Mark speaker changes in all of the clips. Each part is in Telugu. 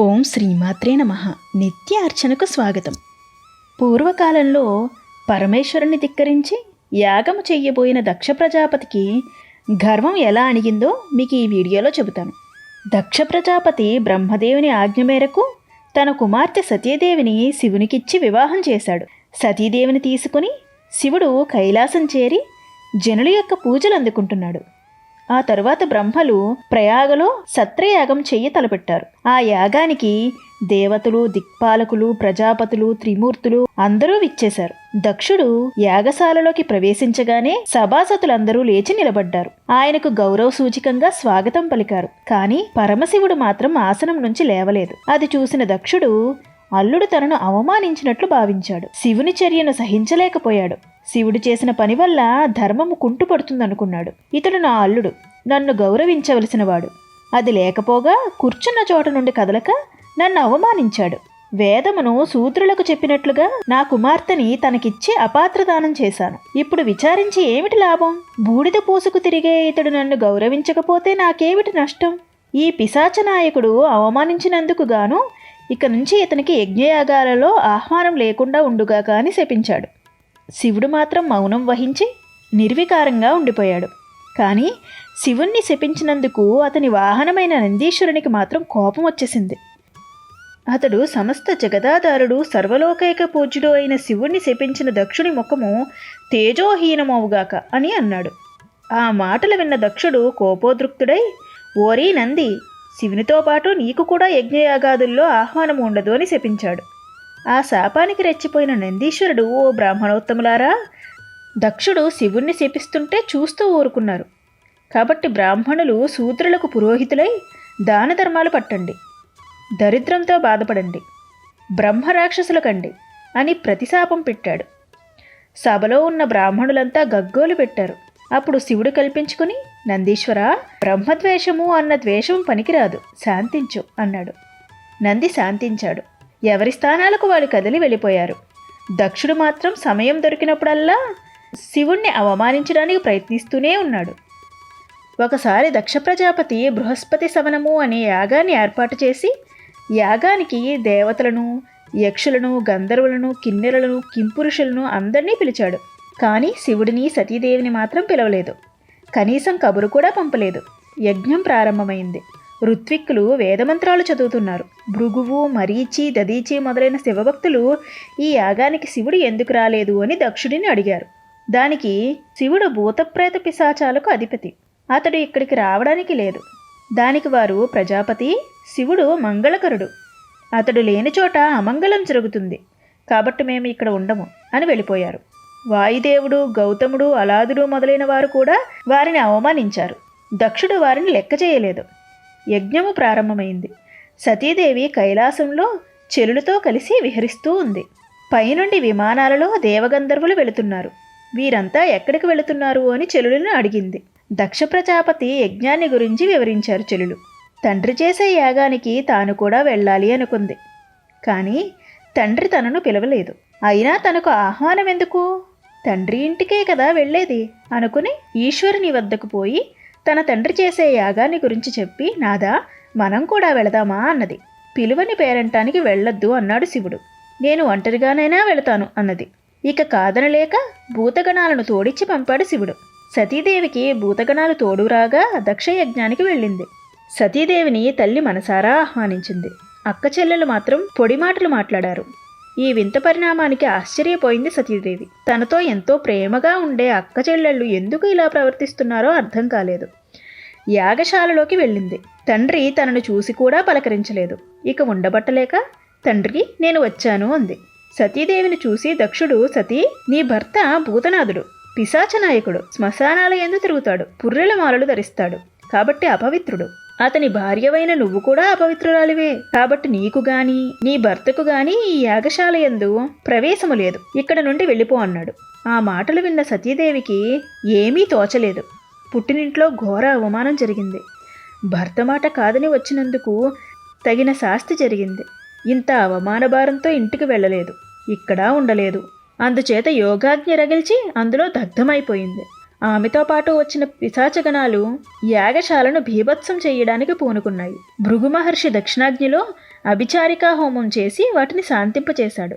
Speaker 1: ఓం శ్రీమాత్రే నమ. నిత్య అర్చనకు స్వాగతం. పూర్వకాలంలో పరమేశ్వరుని ధిక్కరించి యాగము చెయ్యబోయిన దక్ష ప్రజాపతికి గర్వం ఎలా అణిగిందో మీకు ఈ వీడియోలో చెబుతాను. దక్ష ప్రజాపతి బ్రహ్మదేవుని ఆజ్ఞ మేరకు తన కుమార్తె సతీదేవిని శివునికిచ్చి వివాహం చేశాడు. సతీదేవిని తీసుకుని శివుడు కైలాసం చేరి జనుల యొక్క పూజలు అందుకుంటున్నాడు. ఆ తరువాత బ్రహ్మలు ప్రయాగలో సత్రయాగం చెయ్యి తలపెట్టారు. ఆ యాగానికి దేవతలు దిక్పాలకులు ప్రజాపతులు త్రిమూర్తులు అందరూ విచ్చేశారు. దక్షుడు యాగశాలలోకి ప్రవేశించగానే సభాసతులందరూ లేచి నిలబడ్డారు. ఆయనకు గౌరవ సూచికంగా స్వాగతం పలికారు. కానీ పరమశివుడు మాత్రం ఆసనం నుంచి లేవలేదు. అది చూసిన దక్షుడు అల్లుడు తనను అవమానించినట్లు భావించాడు. శివుని చర్యను సహించలేకపోయాడు. శివుడు చేసిన పని వల్ల ధర్మము కుంటుపడుతుందనుకున్నాడు. ఇతడు నా అల్లుడు నన్ను గౌరవించవలసినవాడు. అది లేకపోగా కూర్చున్న చోట నుండి కదలక నన్ను అవమానించాడు. వేదమును సూత్రులకు చెప్పినట్లుగా నా కుమార్తెని తనకిచ్చి అపాత్రదానం చేశాను. ఇప్పుడు విచారించి ఏమిటి లాభం? బూడిద పూసుకు తిరిగే ఇతడు నన్ను గౌరవించకపోతే నాకేమిటి నష్టం? ఈ పిశాచ నాయకుడు అవమానించినందుకు గాను ఇక నుంచి ఇతనికి యజ్ఞయాగాలలో ఆహ్వానం లేకుండా ఉండుగా కానీ శపించాడు. శివుడు మాత్రం మౌనం వహించి నిర్వికారంగా ఉండిపోయాడు. కానీ శివుణ్ణి శపించినందుకు అతని వాహనమైన నందీశ్వరునికి మాత్రం కోపం వచ్చేసింది. అతడు సమస్త జగదాధారుడు సర్వలోకైక పూజ్యుడు అయిన శివుణ్ణి శపించిన దక్షుని ముఖము తేజోహీనమవుగాక అని అన్నాడు. ఆ మాటలు విన్న దక్షుడు కోపోద్రుక్తుడై ఓరీ నంది శివునితో పాటు నీకు కూడా యజ్ఞయాగాదుల్లో ఆహ్వానం ఉండదు అని శపించాడు. ఆ శాపానికి రెచ్చిపోయిన నందీశ్వరుడు ఓ బ్రాహ్మణోత్తములారా! దక్షుడు శివుణ్ణి శపిస్తుంటే చూస్తూ ఊరుకున్నారు. కాబట్టి బ్రాహ్మణులు శూద్రులకు పురోహితులై దాన ధర్మాలు పట్టండి. దరిద్రంతో బాధపడండి. బ్రహ్మరాక్షసులకండి అని ప్రతిశాపం పెట్టాడు. సభలో ఉన్న బ్రాహ్మణులంతా గగ్గోలు పెట్టారు. అప్పుడు శివుడు కల్పించుకుని నందీశ్వర బ్రహ్మద్వేషము అన్న ద్వేషం పనికిరాదు శాంతించు అన్నాడు. నంది శాంతించాడు. ఎవరి స్థానాలకు వాళ్ళు కదిలి వెళ్ళిపోయారు. దక్షుడు మాత్రం సమయం దొరికినప్పుడల్లా శివుణ్ణి అవమానించడానికి ప్రయత్నిస్తూనే ఉన్నాడు. ఒకసారి దక్ష ప్రజాపతి బృహస్పతి శవనము అనే యాగాన్ని ఏర్పాటు చేసి యాగానికి దేవతలను యక్షులను గంధర్వులను కిన్నెరలను కింపురుషులను అందరినీ పిలిచాడు. కానీ శివుడిని సతీదేవిని మాత్రం పిలవలేదు. కనీసం కబురు కూడా పంపలేదు. యజ్ఞం ప్రారంభమైంది. ఋత్విక్కులు వేదమంత్రాలు చదువుతున్నారు. భృగువు మరీచి దదీచి మొదలైన శివభక్తులు ఈ యాగానికి శివుడు ఎందుకు రాలేదు అని దక్షుడిని అడిగారు. దానికి శివుడు భూతప్రేత పిశాచాలకు అధిపతి. అతడు ఇక్కడికి రావడానికి లేదు. దానికి వారు ప్రజాపతి శివుడు మంగళకరుడు. అతడు లేని చోట అమంగళం జరుగుతుంది. కాబట్టి మేము ఇక్కడ ఉండము అని వెళ్ళిపోయారు. వాయుదేవుడు గౌతముడు అలాదుడు మొదలైన వారు కూడా వారిని అవమానించారు. దక్షుడు వారిని లెక్క చేయలేదు. యజ్ఞము ప్రారంభమైంది. సతీదేవి కైలాసంలో చెలులతో కలిసి విహరిస్తూ ఉంది. పైనుండి విమానాలలో దేవగంధర్వులు వెళుతున్నారు. వీరంతా ఎక్కడికి వెళుతున్నారు అని చెలులను అడిగింది. దక్ష ప్రజాపతి యజ్ఞాన్ని గురించి వివరించారు చెలులు. తండ్రి చేసే యాగానికి తాను కూడా వెళ్ళాలి అనుకుంది. కానీ తండ్రి తనను పిలవలేదు. అయినా తనకు ఆహ్వానం ఎందుకు తండ్రి ఇంటికే కదా వెళ్ళేది అనుకుని ఈశ్వరుని వద్దకు పోయి తన తండ్రి చేసే యాగాన్ని గురించి చెప్పి నాదా మనం కూడా వెళదామా? అన్నది. పిలువని పేరంటానికి వెళ్ళొద్దు అన్నాడు శివుడు. నేను ఒంటరిగానైనా వెళతాను అన్నది. ఇక కాదనలేక భూతగణాలను తోడిచ్చి పంపాడు శివుడు. సతీదేవికి భూతగణాలు తోడురాగా దక్షయజ్ఞానికి వెళ్ళింది. సతీదేవిని తల్లి మనసారా ఆహ్వానించింది. అక్క చెల్లెలు మాత్రం పొడి మాటలు మాట్లాడారు. ఈ వింత పరిణామానికి ఆశ్చర్యపోయింది సతీదేవి. తనతో ఎంతో ప్రేమగా ఉండే అక్క చెల్లెళ్ళు ఎందుకు ఇలా ప్రవర్తిస్తున్నారో అర్థం కాలేదు. యాగశాలలోకి వెళ్ళింది. తండ్రి తనను చూసి కూడా పలకరించలేదు. ఇక ఉండబట్టలేక తండ్రి నేను వచ్చాను అంది. సతీదేవిని చూసి దక్షుడు సతీ నీ భర్త భూతనాథుడు పిశాచ నాయకుడు శ్మశానాల ఎందు తిరుగుతాడు పుర్రెల మాలలు ధరిస్తాడు కాబట్టి అపవిత్రుడు. అతని భార్యవైన నువ్వు కూడా అపవిత్రురాలివే. కాబట్టి నీకు గాని నీ భర్తకు గాని ఈ యాగశాల యందు ప్రవేశము లేదు. ఇక్కడ నుండి వెళ్ళిపో అన్నాడు. ఆ మాటలు విన్న సతీదేవికి ఏమీ తోచలేదు. పుట్టినింట్లో ఘోర అవమానం జరిగింది. భర్త మాట కాదని వచ్చినందుకు తగిన శాస్తి జరిగింది. ఇంత అవమాన భారంతో ఇంటికి వెళ్ళలేదు. ఇక్కడా ఉండలేదు. అందుచేత యోగాజ్ఞ రగిల్చి అందులో దగ్ధమైపోయింది. ఆమెతో పాటు వచ్చిన పిశాచగణాలు యాగశాలను భీభత్సం చేయడానికి పూనుకున్నాయి. భృగు మహర్షి దక్షిణాజ్ఞలో అభిచారికా హోమం చేసి వాటిని శాంతింపచేశాడు.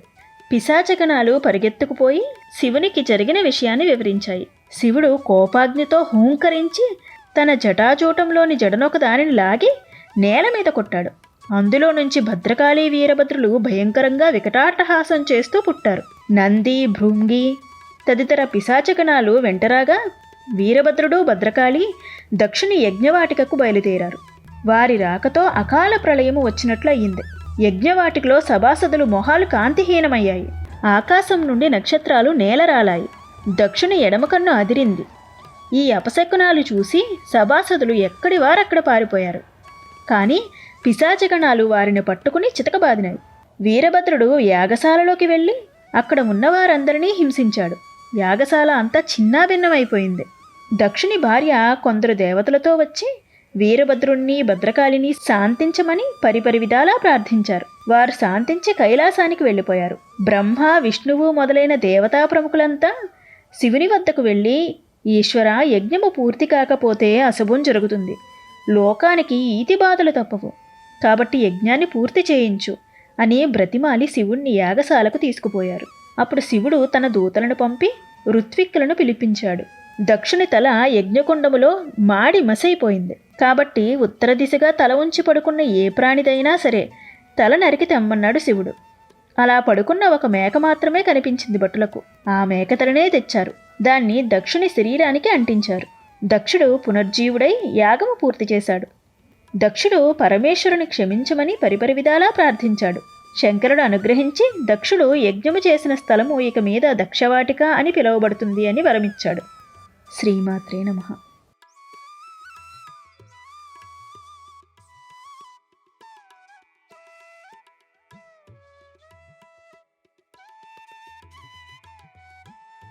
Speaker 1: పిశాచగణాలు పరిగెత్తుకుపోయి శివునికి జరిగిన విషయాన్ని వివరించాయి. శివుడు కోపాగ్నితో హూంకరించి తన జటాజూటంలోని జడనొక దానిని లాగి నేల మీద కొట్టాడు. అందులో నుంచి భద్రకాళి వీరభద్రులు భయంకరంగా వికటాటహాసం చేస్తూ పుట్టారు. నంది భృంగి తదితర పిశాచకణాలు వెంటరాగా వీరభద్రుడు భద్రకాళి దక్షిణ యజ్ఞవాటికకు బయలుదేరారు. వారి రాకతో అకాల ప్రళయము వచ్చినట్లు అయ్యింది యజ్ఞవాటికలో సభాసదులు మొహాలు కాంతిహీనమయ్యాయి. ఆకాశం నుండి నక్షత్రాలు నేలరాలాయి. దక్షిణ ఎడమ కన్ను అదిరింది. ఈ అపశకునాలు చూసి సభాసదులు ఎక్కడి వారక్కడ పారిపోయారు. కానీ పిశాచగణాలు వారిని పట్టుకుని చితకబాదినాయి వీరభద్రుడు యాగశాలలోకి వెళ్ళి అక్కడ ఉన్నవారందరినీ హింసించాడు. యాగశాల అంతా చిన్నాభిన్నమైపోయింది. దక్షిణి భార్య కొందరు దేవతలతో వచ్చి వీరభద్రుణ్ణి భద్రకాళిని శాంతించమని పరిపరి విధాలా ప్రార్థించారు. వారు శాంతించి కైలాసానికి వెళ్ళిపోయారు. బ్రహ్మ విష్ణువు మొదలైన దేవతా ప్రముఖులంతా శివుని వద్దకు వెళ్ళి ఈశ్వర యజ్ఞము పూర్తి కాకపోతే అశుభం జరుగుతుంది. లోకానికి ఈతి బాధలు తప్పవు. కాబట్టి యజ్ఞాన్ని పూర్తి చేయించు అని బ్రతిమాలి శివుణ్ణి యాగశాలకు తీసుకుపోయారు. అప్పుడు శివుడు తన దూతలను పంపి ఋత్విక్కులను పిలిపించాడు. దక్షిణ తల యజ్ఞకుండములో మాడి మసైపోయింది. కాబట్టి ఉత్తర దిశగా తల ఉంచి పడుకున్న ఏ ప్రాణిదైనా సరే తల నరికి తెమ్మన్నాడు శివుడు. అలా పడుకున్న ఒక మేక మాత్రమే కనిపించింది భటులకు. ఆ మేక తలనే తెచ్చారు. దాన్ని దక్షుని శరీరానికి అంటించారు. దక్షుడు పునర్జీవుడై యాగము పూర్తి చేశాడు. దక్షుడు పరమేశ్వరుని క్షమించమని పరిపరి విధాలా ప్రార్థించాడు. శంకరుడు అనుగ్రహించి దక్షుడు యజ్ఞము చేసిన స్థలము ఇక మీద దక్షవాటిక అని పిలువబడుతుంది అని వరమిచ్చాడు. శ్రీమాత్రే నమః.